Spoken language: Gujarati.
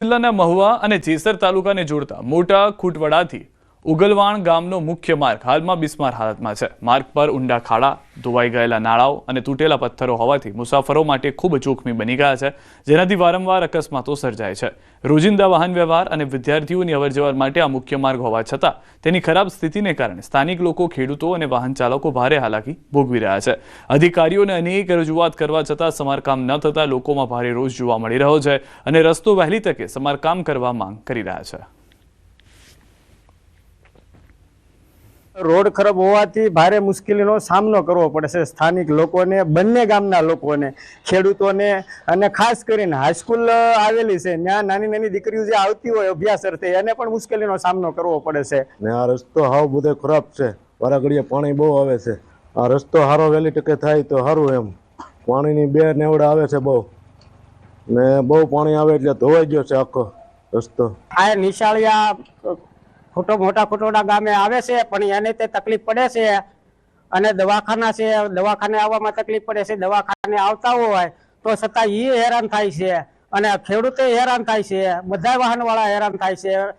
જિલ્લાના મહુવા અને જેસર તાલુકાને જોડતા મોટા ખૂટવડાથી ઉગલવાણ ગામનો મુખ્ય માર્ગ હાલમાં બિસ્માર હાલતમાં છે. માર્ગ પર ઊંડા ખાડા, ધોવાઈ ગયેલા નાળાઓ અને તૂટેલા પથ્થરો હોવાથી મુસાફરો માટે ખૂબ જોખમી બની ગયા છે, જેનાથી વારંવાર અકસ્માતો સર્જાય છે. રોજિંદા વાહન વ્યવહાર અને વિદ્યાર્થીઓની અવરજવર માટે આ મુખ્ય માર્ગ હોવા છતાં, તેની ખરાબ સ્થિતિને કારણે સ્થાનિક લોકો, ખેડૂતો અને વાહન ચાલકો ભારે હાલાકી ભોગવી રહ્યા છે. અધિકારીઓને અનેક રજૂઆત કરવા છતાં સમારકામ ન થતાં લોકોમાં ભારે રોષ જોવા મળી રહ્યો છે અને રસ્તો વહેલી તકે સમારકામ કરવા માંગ કરી રહ્યા છે. રોડ ખરાબ હોવાથી ભારે મુશ્કેલીનો સામનો કરવો પડે છે સ્થાનિક લોકોને બંને ગામના લોકોને ખેડૂતોને અને ખાસ કરીને હાઈસ્કૂલ આવેલી છે ત્યાં નાની નાની દીકરીઓ જે આવતી હોય અભ્યાસ અર્થે એને પણ મુશ્કેલીનો સામનો કરવો પડે છે. ને આ રસ્તો હાવ બધે ખરાબ છે. વારા ઘડીએ પાણી બહુ આવે છે. આ રસ્તો સારો વહેલી ટકે થાય તો સારું એમ. પાણીની બે નેવડા આવે છે બહુ. ને બહુ પાણી આવે એટલે ધોવાઈ ગયો છે આખો રસ્તો. આ નિશાળિયા ખોટો મોટા ખોટોડા ગામે આવે છે, પણ એને તે તકલીફ પડે છે. અને દવાખાના છે, દવાખાને આવવામાં તકલીફ પડે છે, દવાખાને આવતા હોય તો છતાં એ હેરાન થાય છે. અને ખેડૂતે હેરાન થાય છે બધા વાહન વાળા હેરાન થાય છે.